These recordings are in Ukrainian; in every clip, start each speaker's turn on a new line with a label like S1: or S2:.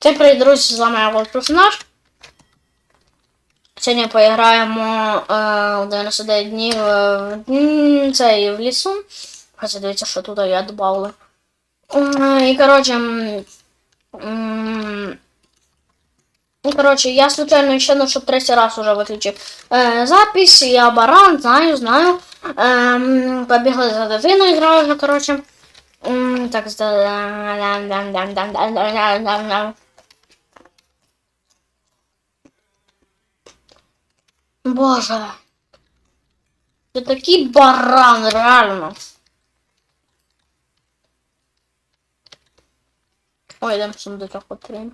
S1: Всім привіт, друзі, з вами я персонаж. Сьогодні поіграємо е, 99 днів е, м, цей в лісу. Хоча дивіться, що тут я додавала. Е, і коротше. Ну, коротше, я случайно ще ну, щоб третій раз уже виключив е, запись, я баран, знаю, знаю. Е, побігли за дитиною, граю вже, коротше. Так, Боже. Ти такий баран, реально. Ой, йдемо сундучок потрібно.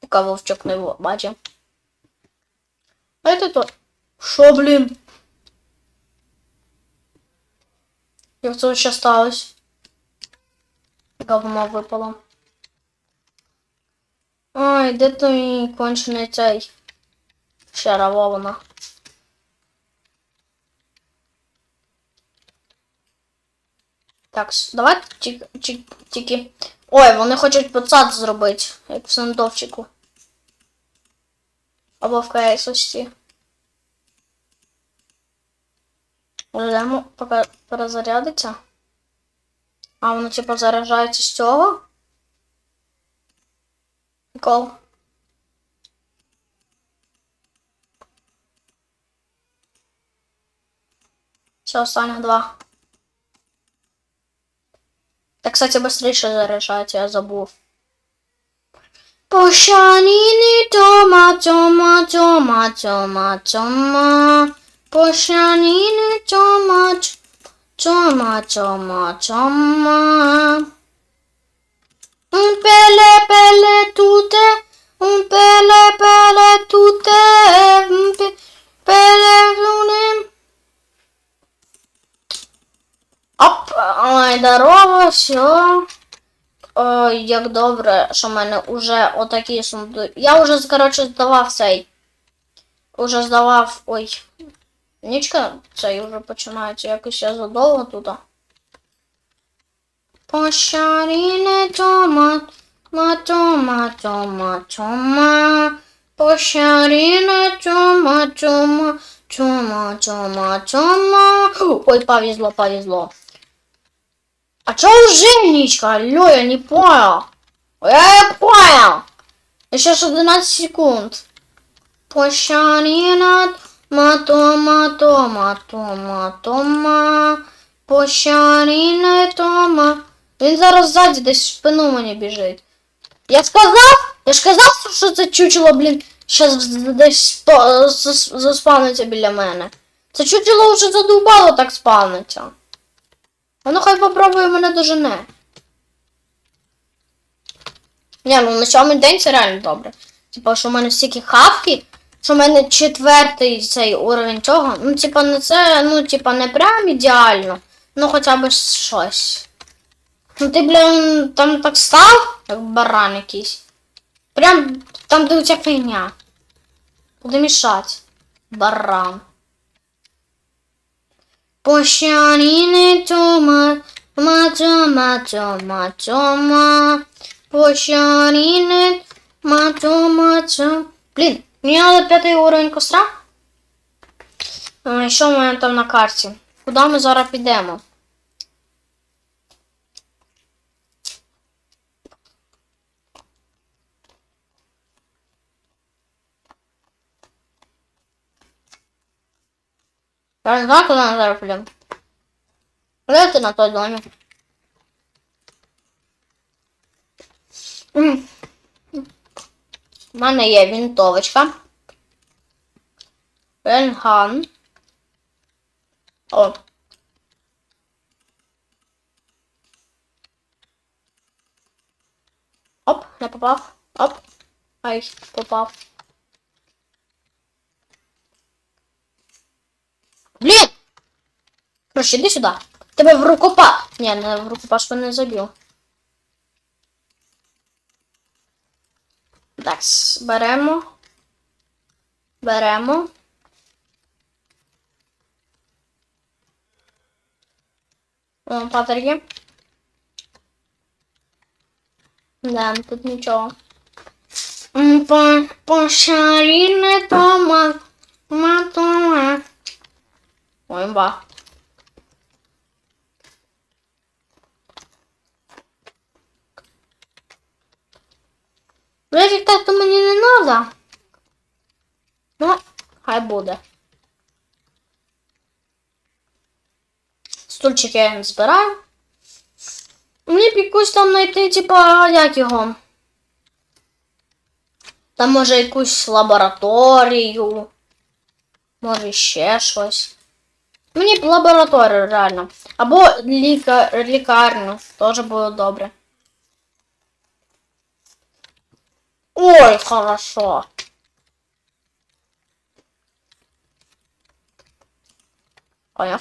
S1: Пока вовчок не бачив. А это то. Шо, блін? Як це ще сталося? Говно випало. Ой, де той кончений цей? Вона. Так, давай ті- ті- тільки. Ой, вони хочуть подсад зробити, як в сандовчику. Або в КСості. Ждемо, поки перезарядиться. А воно типу заряджається з цього. Прикол. Все, останніх два. Так, кстати, быстрее заряджається, я забув. Пошаніни тома, тома, тома, тома, тома. Пошаніни тома, ч- тома, тома, тома. Un pele pele tute, un pele pele tute, un pe- pele tute. Оп, ой, здорово, все. Ой, як добре, що в мене уже отакі сундуки. Я вже, коротше, здавав цей. Уже здавав. Ой. Нічка цей вже починається якось я задовго тут. Пошаріне тома, ма тома, тома, тома. Пошаріне тома, тома, тома, тома, тома. Ой, повезло, повезло. А чё уже Ничка? Алло, я не понял. Я не понял. Еще ж 11 секунд. Пошарина, мато, мато, мато, мато, ма. Пошарина, тома. Він зараз ззаді десь в спину мені біжить. Я сказав, я ж казав, що це чучело, блін, щас десь заспавниться біля мене. Це чучело вже задовбало так спавниться. А ну хай попробує мене дожене. Ні, ну на сьомий день це реально добре. Типа, що в мене стільки хавки, що в мене четвертий цей уровень цього. Ну, типа, не це, ну, типа, не прям ідеально. Ну, хоча б щось. Ну ти, блін, там так став, як баран якийсь. Прям там, де у ця фігня. Буде мішати. Баран. Пощанine тома, тома, тома, тома, тома. Пощанine, тома, тома, тома. Блін, мені треба п'ятий уровень костра. А, Що в мене там на карті? Куди ми зараз підемо? Я не знаю, куди ми зараз підемо. Гляньте на той домик. М. У мене є вінтовочка. Ренган. О. Оп, не попав. Оп. Ай, попав. Короче, іди сюди. Тебе в рукопа. Ні, не в рукопашку не забив. Так, беремо. Беремо. О, патерки. Да, тут нічого. Пошаріне тома, матома. Ой, ба. Вроде так то мені не надо. Ну, хай буде. Стульчик я не збираю. Мені б якусь там знайти, типа, як його. Там може якусь лабораторію. Може ще щось. Мені б лабораторію реально. Або ліка... лікарню. Теж буде добре. Ой, хорошо. Понял.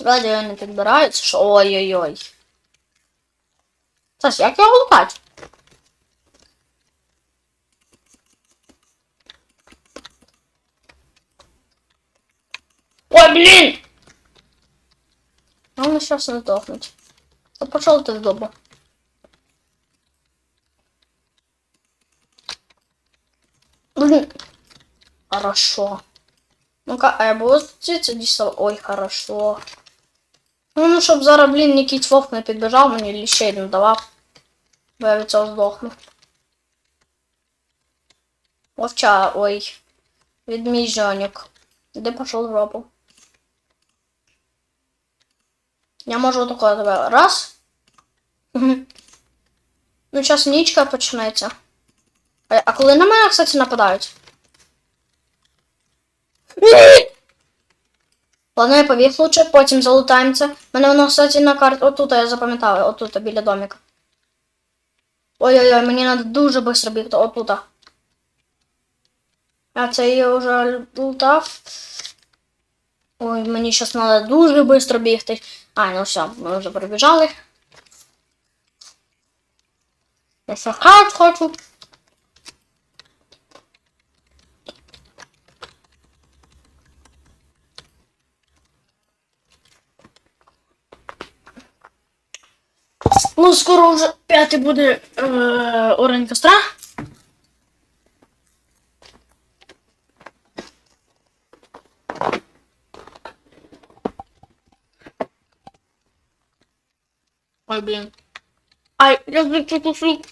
S1: Радіо не підбирається, що ой-ой-ой. Саш, як його лутати? Ой, блін! А вони щас не пошел ти в добу. Блін. Хорошо. Ну-ка, а я буду це дійсно. Ой, хорошо. Ну, ну, щоб зараз, блін, якийсь вовк не підбіжав, мені ліщей не давав. Бо я від цього здохну. Вовча, ой. Відміжонік. Де пішов в робу? Я можу такого тебе. Раз. Мгм. Ну, зараз нічка почнеться. А, коли на мене, кстати, нападають? Я побіг лучше, потім залутаємося. Мене воно, кстати, на карті. Отут я запам'ятала, отут, біля домика. Ой-ой-ой, мені треба дуже швидко бігти, отут. А це я вже лутав. Ой, мені зараз треба дуже швидко бігти. А, ну все, ми вже пробіжали. Я ще хат хочу. Ну, скоро вже п'ятий буде е, уровень костра. Ой, блін. Ай, я закрутився.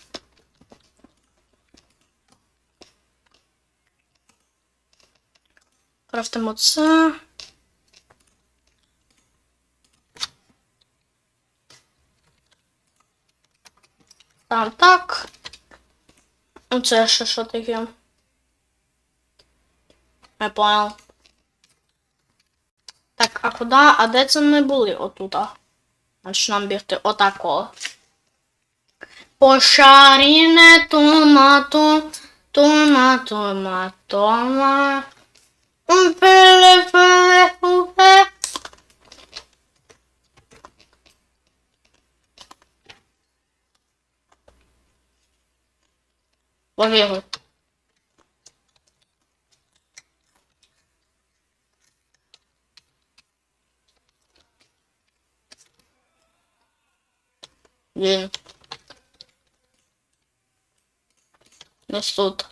S1: Крафтимо це. Там так. Оце ще що таке. Я понял. Так, а куди? А де це ми були? Отута. Значить нам бігти отако. Пошаріне томато, томато, матома. Пеле, пеле, пеле. Побігли. Він. Десь тут.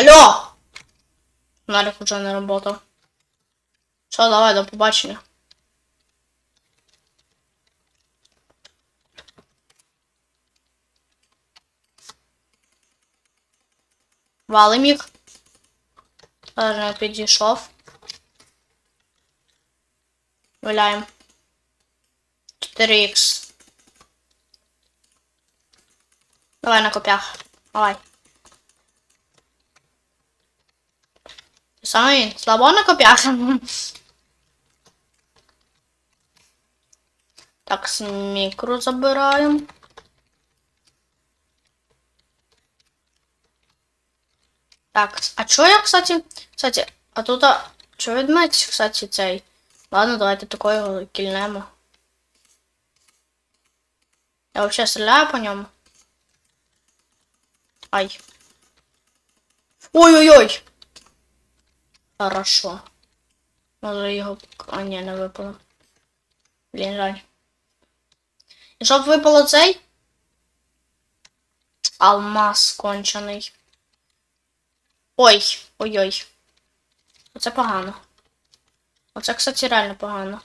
S1: Алло! Нарик уже не работав. Все, давай, до побачення. Валим їх. Зараз не підійшов. Валяємо. 4х. Давай на копях. Давай. Слабо на копях. Так, з мікро забираємо. Так, а чо я, кстати, кстати, а тут, а, чо ведмедь, кстати, цей? Ладно, давайте такого кільнемо. Я вообще стреляю по ньому. Ай. Ой-ой-ой. Хорошо. Може його. А ні, не випало. Блін, жаль. І щоб випало цей? Алмаз кончений. Ой, ой-ой. Оце погано. Оце, кстати, реально погано.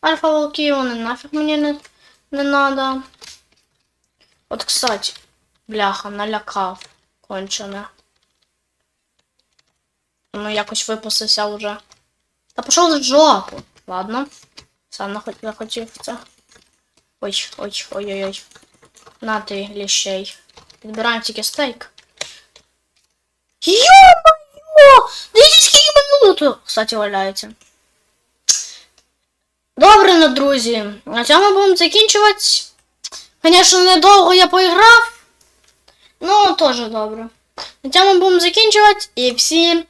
S1: Альфа волки, вони нафіг мені не, не надо. От, кстати, бляха, налякав. Кончене. Ну, якось випустився вже. Та пішов в жопу. Ладно. Сам захотів це. Ой, ой, ой, ой, ой. На ти, ліщей. Підбираємо тільки стейк. Йо-моє! Дивіться, скільки минуло, кстати, валяється. Добре, ну, друзі. На цьому будемо закінчувати. Звісно, недовго я поіграв. Ну, теж добре. На цьому будемо закінчувати. І всім